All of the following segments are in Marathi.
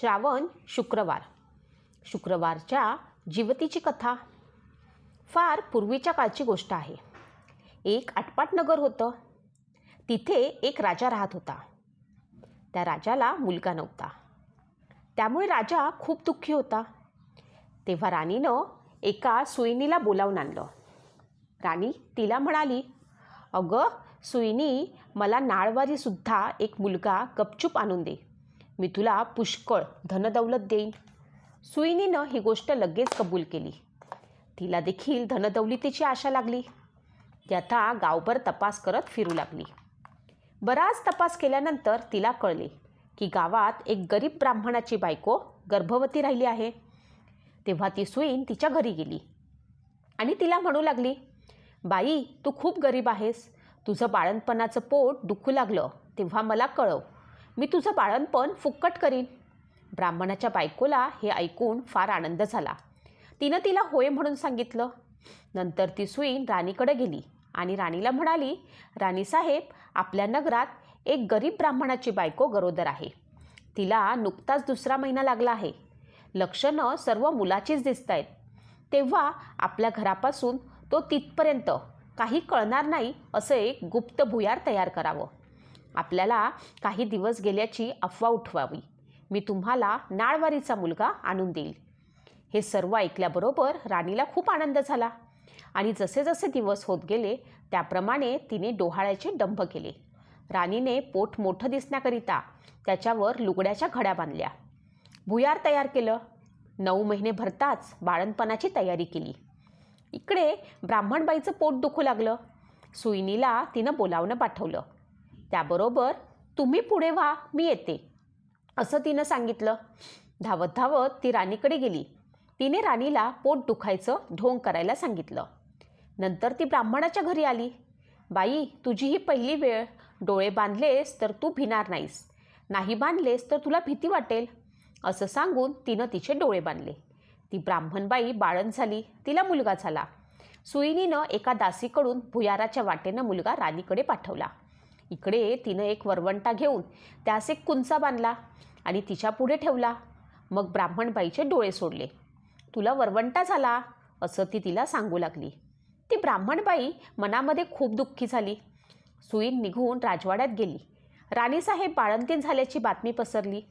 श्रावण शुक्रवार. शुक्रवारच्या जीवतीची कथा. फार पूर्वीच्या काळची गोष्ट आहे. एक आटपाट नगर होतं. तिथे एक राजा राहत होता. त्या राजाला मुलगा नव्हता. त्यामुळे राजा खूप दुःखी होता. तेव्हा राणीनं एका सुईणीला बोलावून आणलं. राणी तिला म्हणाली अगं सुईनी मला नाळवारीसुद्धा एक मुलगा गपचूप आणून दे. मी तुला पुष्कळ धनदौलत देईन. सुईनीनं ही गोष्ट लगेच कबूल केली. तिला देखील धनदौलतीची आशा लागली. ती आता गावभर तपास करत फिरू लागली. बराच तपास केल्यानंतर तिला कळले की गावात एक गरीब ब्राह्मणाची बायको गर्भवती राहिली आहे. तेव्हा ती सुईन तिच्या घरी गेली. आणि तिला म्हणू लागली बाई तू खूप गरीब आहेस. तुझं बाळणपणाचं पोट दुखू लागलं तेव्हा मला कळव. मी तुझं बाळणपण फुक्कट करीन. ब्राह्मणाच्या बायकोला हे ऐकून फार आनंद झाला. तिनं तिला होय म्हणून सांगितलं. नंतर ती सुईन राणीकडे गेली आणि राणीला म्हणाली राणीसाहेब आपल्या नगरात एक गरीब ब्राह्मणाची बायको गरोदर आहे. तिला नुकताच दुसरा महिना लागला आहे. लक्षणं सर्व मुलाचीच दिसत आहेत तेव्हा आपल्या घरापासून तो तिथपर्यंत काही कळणार नाही असं एक गुप्त भुयार तयार करावं. आपल्याला काही दिवस गेल्याची अफवा उठवावी. मी तुम्हाला नाळवारीचा मुलगा आणून देईल. हे सर्व ऐकल्याबरोबर राणीला खूप आनंद झाला. आणि जसे जसे दिवस होत गेले त्याप्रमाणे तिने डोहाळ्याचे डंभ केले. राणीने पोट मोठं दिसण्याकरिता त्याच्यावर लुगड्याच्या घड्या बांधल्या. भुयार तयार केलं. नऊ महिने भरताच बाळणपणाची तयारी केली. इकडे ब्राह्मणबाईचं पोट दुखू लागलं. सुईनीला तिनं बोलावणं पाठवलं. त्याबरोबर तुम्ही पुढे व्हा मी येते. असं तिनं सांगितलं. धावत धावत ती राणीकडे गेली. तिने राणीला पोट दुखायचं ढोंग करायला सांगितलं. नंतर ती ब्राह्मणाच्या घरी आली. बाई तुझी ही पहिली वेळ. डोळे बांधलेस तर तू भिणार नाहीस. नाही बांधलेस तर तुला भीती वाटेल. असं सांगून तिनं तिचे डोळे बांधले. ती ब्राह्मणबाई बाळण झाली. तिला मुलगा झाला. सुईनीनं एका दासीकडून भुयाराच्या वाटेनं मुलगा राणीकडे पाठवला. इकडे तिनं एक वरवंटा घेऊन त्यास एक कुंचा बांधला आणि तिच्या पुढे ठेवला. मग ब्राह्मणबाईचे डोळे सोडले. तुला वरवंटा झाला? असं ती तिला सांगू लागली. ती ब्राह्मणबाई मनामध्ये खूप दुःखी झाली. सुई निघून राजवाड्यात गेली. राणीसाहेब बाळंतीण झाल्याची बातमी पसरली.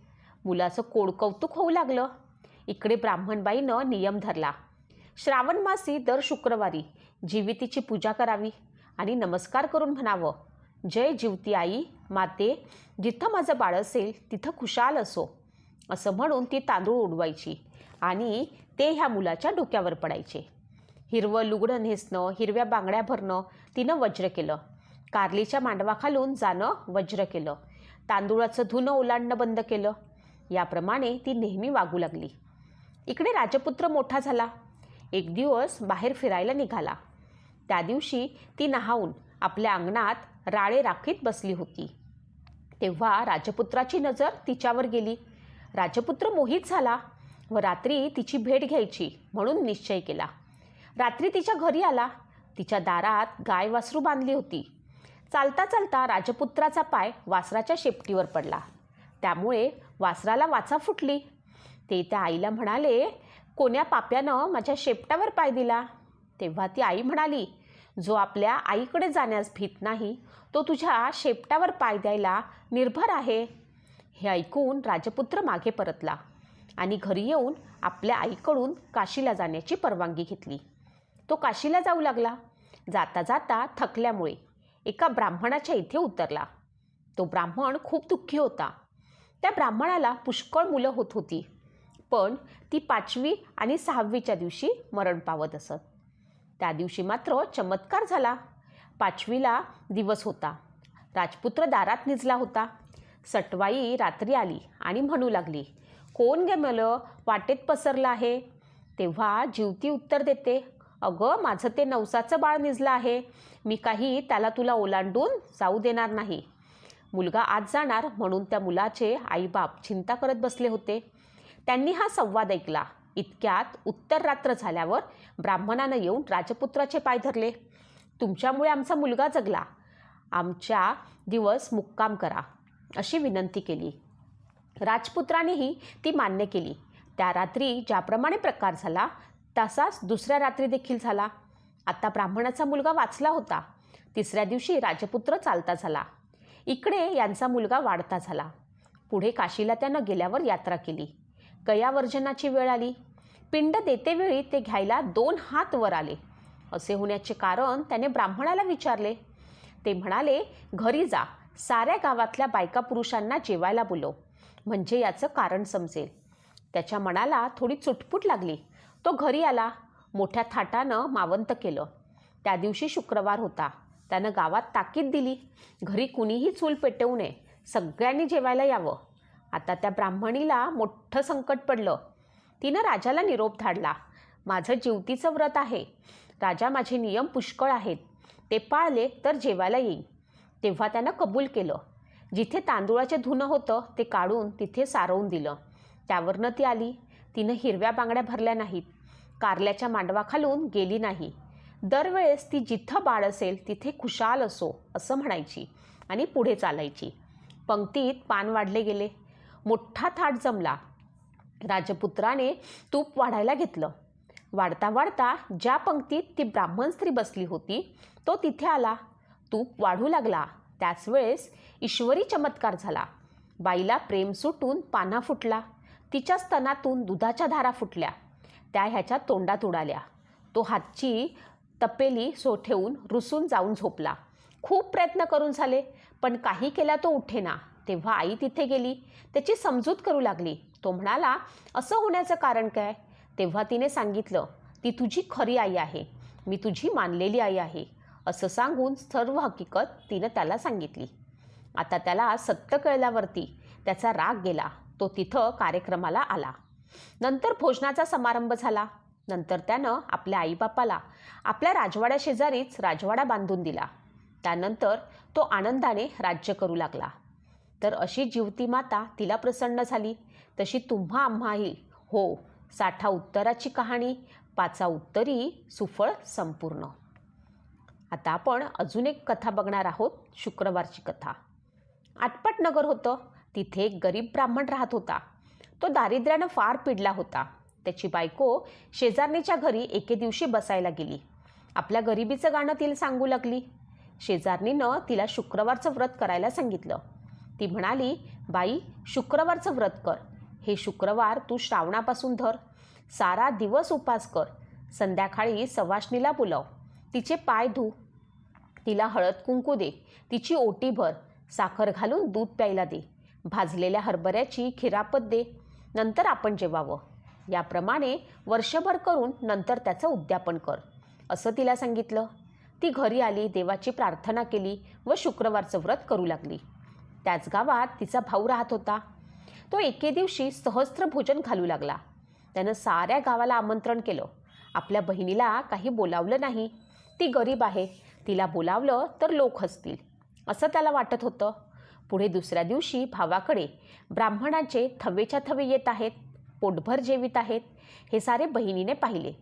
मुलाचं कोडकौतुक होऊ लागलं. इकडे ब्राह्मणबाईनं नियम धरला. श्रावण मासी दर शुक्रवारी जीवितीची पूजा करावी आणि नमस्कार करून म्हणावं. जय जीवती आई माते जिथं माझं बाळ असेल तिथं खुशाल असो असं म्हणून ती तांदूळ उडवायची आणि ते ह्या मुलाच्या डोक्यावर पडायचे. हिरवं लुगडं नेसणं हिरव्या बांगड्या भरणं तिनं वज्र केलं. कारलीच्या मांडवाखालून जाणं वज्र केलं. तांदूळाचं धुणं ओलांडणं बंद केलं. याप्रमाणे ती नेहमी वागू लागली. इकडे राजपुत्र मोठा झाला. एक दिवस बाहेर फिरायला निघाला. त्या दिवशी ती नहावून आपल्या अंगणात राळे राखीत बसली होती. तेव्हा राजपुत्राची नजर तिच्यावर गेली. राजपुत्र मोहित झाला व रात्री तिची भेट घ्यायची म्हणून निश्चय केला. रात्री तिच्या घरी आला. तिच्या दारात गाय वासरू बांधली होती. चालता चालता राजपुत्राचा पाय वासराच्या शेपटीवर पडला. त्यामुळे वासराला वाचा फुटली. ते त्या आईला म्हणाले कोण्या पाप्यानं माझ्या शेपटावर पाय दिला? तेव्हा ती आई म्हणाली जो आपल्या आईकडे जाण्यास भीत नाही तो तुझ्या शेपटावर पाय द्यायला निर्भर आहे. हे ऐकून राजपुत्र मागे परतला आणि घरी येऊन आपल्या आईकडून काशीला जाण्याची परवानगी घेतली. तो काशीला जाऊ लागला. जाता जाता थकल्यामुळे एका ब्राह्मणाच्या इथे उतरला. तो ब्राह्मण खूप दुःखी होता. त्या ब्राह्मणाला पुष्कळ मुलं होत होती पण ती पाचवी आणि सहावीच्या दिवशी मरण पावत असत. त्या दिवशी मात्र चमत्कार झाला. पाचवीला दिवस होता. राजपुत्र दारात निजला होता. सटवाई रात्री आली आणि म्हणू लागली कोण गेमलं वाटेत पसरलं आहे? तेव्हा जीवती उत्तर देते अगं माझं ते नवसाचं बाळ निजलं आहे. मी काही त्याला तुला ओलांडून जाऊ देणार नाही. मुलगा आज जाणार म्हणून त्या मुलाचे आईबाप चिंता करत बसले होते. त्यांनी हा संवाद ऐकला. इतक्यात उत्तर रात्र झाल्यावर ब्राह्मणानं येऊन राजपुत्राचे पाय धरले. तुमच्यामुळे आमचा मुलगा जगला. आमच्या दिवस मुक्काम करा अशी विनंती केली. राजपुत्रानेही ती मान्य केली. त्या रात्री ज्याप्रमाणे प्रकार झाला तसाच दुसऱ्या रात्री देखील झाला. आता ब्राह्मणाचा मुलगा वाचला होता. तिसऱ्या दिवशी राजपुत्र चालता झाला. इकडे यांचा मुलगा वाढता झाला. पुढे काशीला त्यानं गेल्यावर यात्रा केली. गयावर्जनाची वेळ आली? पिंड देतेवेळी ते घ्यायला दोन हात वर आले. असे होण्याचे कारण त्याने ब्राह्मणाला विचारले. ते म्हणाले घरी जा. साऱ्या गावातल्या बायका पुरुषांना जेवायला बोलव. म्हणजे याचं कारण समजेल. त्याच्या मनाला थोडी चुटपुट लागली. तो घरी आला. मोठ्या थाटानं मावंत केलं. त्या दिवशी शुक्रवार होता. त्यानं गावात ताकीद दिली. घरी कुणीही चूल पेटवू नये. सगळ्यांनी जेवायला यावं. आता त्या ब्राह्मणीला मोठं संकट पडलं. तिनं राजाला निरोप धाडला. माझं जीवतीचं व्रत आहे. राजा माझे नियम पुष्कळ आहेत. ते पाळले तर जेवायला येईल तेव्हा त्यानं कबूल केलं. जिथे तांदूळाचे धुणं होतं ते काढून तिथे सारवून दिलं. त्यावरनं ती आली. तिनं हिरव्या बांगड्या भरल्या नाहीत. कारल्याच्या मांडवाखालून गेली नाही. दरवेळेस ती जिथं बाळ असेल तिथे खुशाल असो असं म्हणायची आणि पुढे चालायची. पंक्तीत पान वाढले गेले. मोठा थाट जमला. राजपुत्राने तूप वाढायला घेतलं. वाढता वाढता ज्या पंक्तीत ती ब्राह्मण स्त्री बसली होती तो तिथे आला. तूप वाढू लागला. त्याच वेळेस ईश्वरी चमत्कार झाला. बाईला प्रेम सुटून पाना फुटला. तिच्या स्तनातून दुधाच्या धारा फुटल्या. त्या ह्याच्या तोंडात उडाल्या. तो हातची तपेली सो ठेवून रुसून जाऊन झोपला. खूप प्रयत्न करून झाले पण काही केला तो उठेना. तेव्हा आई तिथे गेली. त्याची समजूत करू लागली. तो म्हणाला असं होण्याचं कारण काय? तेव्हा तिने सांगितलं ती तुझी खरी आई आहे. मी तुझी मानलेली आई आहे. असं सांगून सर्व हकीकत तिनं त्याला सांगितली. आता त्याला सत्य कळल्यावरती त्याचा राग गेला. तो तिथं कार्यक्रमाला आला. नंतर भोजनाचा समारंभ झाला. नंतर त्यानं आपल्या आईबापाला आपल्या राजवाड्याशेजारीच राजवाडा बांधून दिला. त्यानंतर तो आनंदाने राज्य करू लागला. तर अशी जीवती माता तिला प्रसन्न झाली. तशी तुम्हा आम्हाही हो साठा उत्तराची कहाणी पाचा उत्तरी सुफळ संपूर्ण. आता आपण अजून एक कथा बघणार आहोत शुक्रवारची कथा. आटपट नगर होतं तिथे एक गरीब ब्राह्मण राहत होता. तो दारिद्र्यानं फार पिडला होता. त्याची बायको शेजारणीच्या घरी एके दिवशी बसायला गेली. आपल्या गरिबीचं गाणं तिला सांगू लागली. शेजारणीनं तिला शुक्रवारचं व्रत करायला सांगितलं. ती म्हणाली बाई शुक्रवारचं व्रत कर. हे शुक्रवार तू श्रावणापासून धर. सारा दिवस उपास कर. संध्याकाळी सवाष्णीला बोलाव. तिचे पाय धू. तिला हळद कुंकू दे. तिची ओटी भर. साखर घालून दूध प्यायला दे. भाजलेल्या हरभऱ्याची खिरापत दे. नंतर आपण जेवावं. याप्रमाणे वर्षभर करून नंतर त्याचं उद्यापन कर. असं तिला सांगितलं. ती घरी आली देवाची प्रार्थना केली व शुक्रवारचं व्रत करू लागली. त्याच गावात तिचा भाऊ राहत होता. तो एके दिवशी सहस्त्र भोजन घालू लागला. त्यानं साऱ्या गावाला आमंत्रण केलं. आपल्या बहिणीला काही बोलावलं नाही. ती गरीब आहे. तिला बोलावलं तर लोक हसतील. असं त्याला वाटत होतं. पुढे दुसऱ्या दिवशी भावाकडे ब्राह्मणाचे थवेच्या थवे येत आहेत. पोटभर जेवित आहेत. हे सारे बहिणीने पाहिले.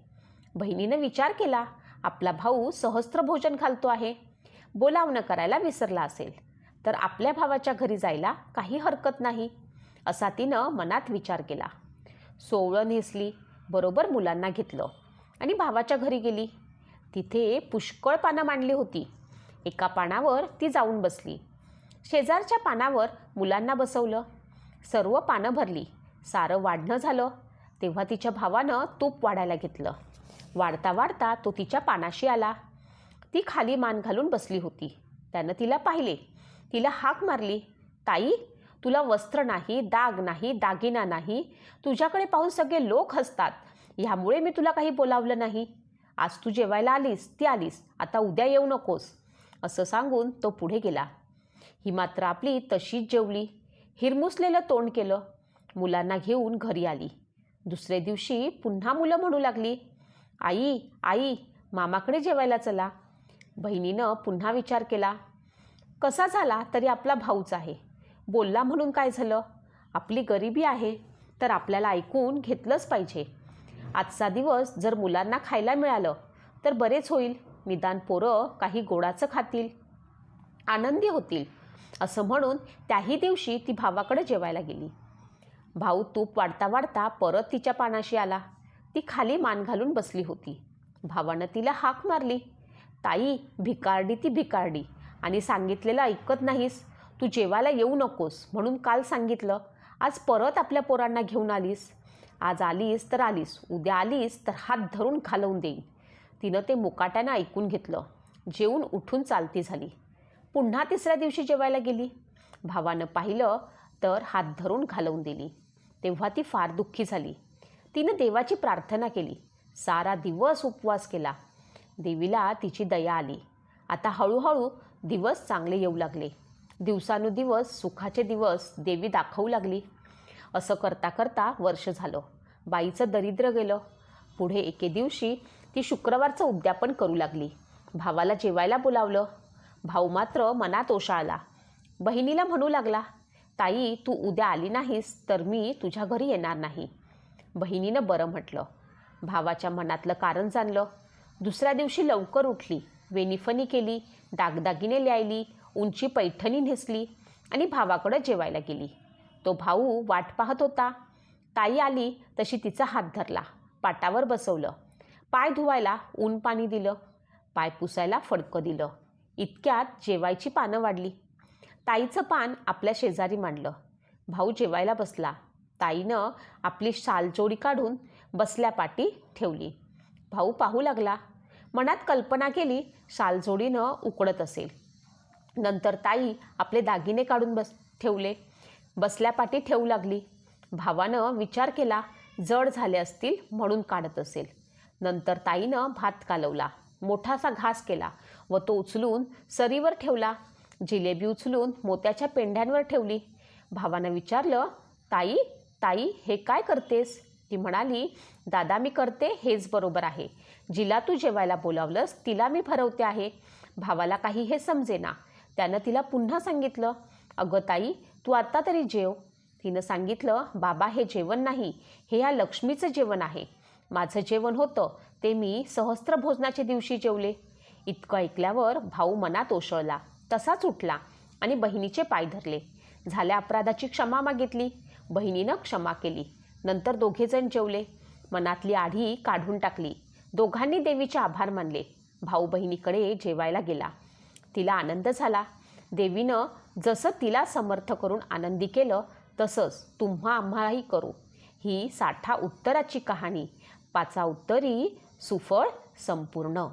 बहिणीनं विचार केला आपला भाऊ सहस्त्र भोजन घालतो आहे. बोलावणं करायला विसरला असेल. तर आपल्या भावाच्या घरी जायला काही हरकत नाही असा तिनं मनात विचार केला. सोवळं नेसली बरोबर मुलांना घेतलं आणि भावाच्या घरी गेली. तिथे पुष्कळ पानं मांडली होती. एका पानावर ती जाऊन बसली. शेजारच्या पानावर मुलांना बसवलं. सर्व पानं भरली. सारं वाढणं झालं. तेव्हा तिच्या भावानं तूप वाढायला घेतलं. वाढता वाढता तो तिच्या पानाशी आला. ती खाली मान घालून बसली होती. त्यानं तिला पाहिले. तिला हाक मारली ताई तुला वस्त्र नाही दाग नाही दागिना नाही तुझ्याकडे पाहून सगळे लोक हसतात. ह्यामुळे मी तुला काही बोलावलं नाही. आज तू जेवायला आलीस ती आलीस आता उद्या येऊ नकोस. असं सांगून तो पुढे गेला. ही मात्र आपली तशीच जेवली. हिरमुसलेलं तोंड केलं. मुलांना घेऊन घरी आली. दुसरे दिवशी पुन्हा मुलं म्हणू लागली आई आई मामाकडे जेवायला चला. बहिणीनं पुन्हा विचार केला. कसा झाला तरी आपला भाऊच आहे. बोलला म्हणून काय झालं? आपली गरिबी आहे तर आपल्याला ऐकून घेतलंच पाहिजे. आजचा दिवस जर मुलांना खायला मिळालं तर बरेच होईल. निदान पोरं काही गोडाचं खातील. आनंदी होतील असं म्हणून त्याही दिवशी ती भावाकडे जेवायला गेली. भाऊ तूप वाढता वाढता परत तिच्या पानाशी आला. ती खाली मान घालून बसली होती. भावानं तिला हाक मारली. ताई भिकारडी ती भिकारडी. आणि सांगितलेलं ऐकत नाहीस. तू जेवायला येऊ नकोस म्हणून काल सांगितलं. आज परत आपल्या पोरांना घेऊन आलीस. आज आलीस तर आलीस. उद्या आलीस तर हात धरून घालवून देईन. तिनं ते मुकाट्यानं ऐकून घेतलं. जेवून उठून चालती झाली. पुन्हा तिसऱ्या दिवशी जेवायला गेली. भावानं पाहिलं तर हात धरून घालवून दिली. तेव्हा ती फार दुःखी झाली. तिनं देवाची प्रार्थना केली. सारा दिवस उपवास केला. देवीला तिची दया आली. आता हळूहळू दिवस चांगले येऊ लागले. दिवसानुदिवस सुखाचे दिवस देवी दाखवू लागली. असं करता करता वर्ष झालं. बाईचं दरिद्र गेलं. पुढे एके दिवशी ती शुक्रवारचं उद्यापन करू लागली. भावाला जेवायला बोलावलं. भाऊ मात्र मनात ओशाळला बहिणीला म्हणू लागला ताई तू उद्या आली नाहीस तर मी तुझ्या घरी येणार नाही. बहिणीनं बरं म्हटलं. भावाच्या मनातलं कारण जाणलं. दुसऱ्या दिवशी लवकर उठली. वेनिफणी केली दागदागिने ल्यायली उंची पैठणी नेसली आणि भावाकडं जेवायला गेली. तो भाऊ वाट पाहत होता. ताई आली तशी तिचा हात धरला पाटावर बसवलं. पाय धुवायला ऊन पाणी दिलं पाय पुसायला फडकं दिलं. इतक्यात जेवायची पानं वाढली. ताईचं पान आपल्या शेजारी मांडलं. भाऊ जेवायला बसला. ताईनं आपली शालजोडी काढून बसल्या पाटी ठेवली. भाऊ पाहू लागला मनात कल्पना केली शालजोडीनं उकडत असेल. नंतर ताई आपले दागिने काढून बस ठेवले. बसल्यापाठी ठेवू लागली. भावानं विचार केला जड झाले असतील म्हणून काढत असेल. नंतर ताईनं भात कालवला मोठासा घास केला व तो उचलून सरीवर ठेवला. जिलेबी उचलून मोत्याच्या पेंढ्यांवर ठेवली. भावानं विचारलं ताई ताई हे काय करतेस? ती म्हणाली दादा मी करते हेच बरोबर आहे. जिला तू जेवायला बोलावलंस तिला मी भरवते आहे. भावाला काही हे समजेना. त्यानं तिला पुन्हा सांगितलं अगं ताई तू आत्ता तरी जेव. तिनं सांगितलं बाबा हे जेवण नाही. हे या लक्ष्मीचं जेवण आहे. माझं जेवण होतं ते मी सहस्त्र भोजनाच्या दिवशी जेवले. इतकं ऐकल्यावर भाऊ मनात ओसळला. तसाच उठला आणि बहिणीचे पाय धरले. झाल्या अपराधाची क्षमा मागितली. बहिणीनं क्षमा केली. नंतर दोघेजण जेवले. मनातली आढी काढून टाकली. दोघांनी देवीचे आभार मानले. भाऊ बहिणीकडे जेवायला गेला. तिला आनंद झाला. देवीनं जसं तिला समर्थ करून आनंदी केलं तसंच तुम्हा आम्हालाही करू. ही साठा उत्तराची कहाणी. पाचा उत्तरी सुफळ संपूर्ण.